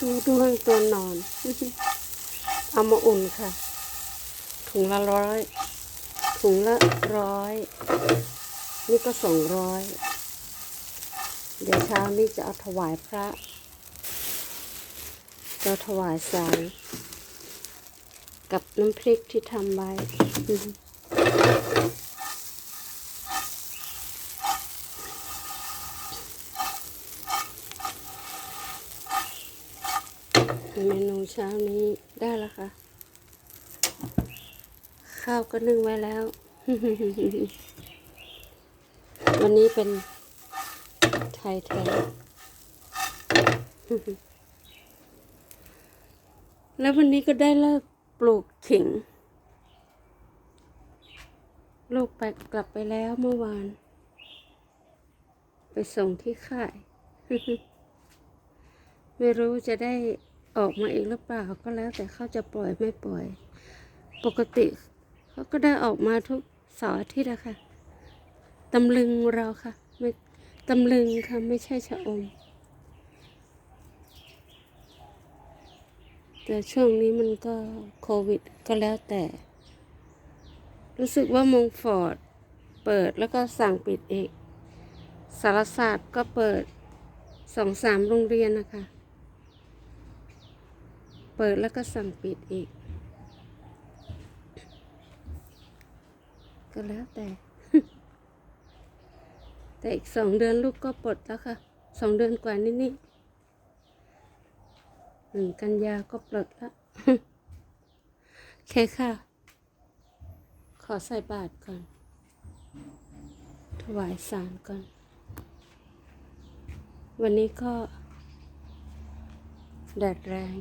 ดูดูให้ตัวนอน เอามาอุ่นค่ะ ถุงละร้อย ถุงละร้อย นี่ก็สองร้อย เดี๋ยวเช้านี้จะเอาถวายพระ จะถวายสารกับน้ำพริกที่ทำไว้ เมนูเช้านี้ได้แล้วค่ะ ข้าวก็นึ่งไว้แล้ว วันนี้เป็นไทยแท้แล้ววันนี้ก็ได้เลิกปลูกขิง ลูกไปกลับไปแล้วเมื่อวาน ไปส่งที่ค่าย ไม่รู้จะได้ ออกมาอีกหรือเปล่าก็แล้วแต่เขาจะปล่อยไม่ปล่อย ปกติเขาก็ได้ออกมาทุกเสาร์อาทิตย์อะค่ะตำลึงเราค่ะไม่ตำลึงค่ะไม่ใช่ชะอม แต่ช่วงนี้มันก็โควิดก็แล้วแต่ รู้สึกว่ามงฟอร์ดเปิดแล้วก็สั่งปิดเอีกสารศาสตร์ก็เปิดสองสามโรงเรียนนะคะ ปิดแล้วก็สั่งปิดอีก ก็แล้วแต่ แต่อีกสองเดือนลูกก็ปลดแล้วค่ะสองเดือนกว่านิดๆหนึ่งกันยาก็ปลดละโอเคค่ะ ขอใส่บาตรก่อน ถวายสารก่อน วันนี้ก็แดดแรง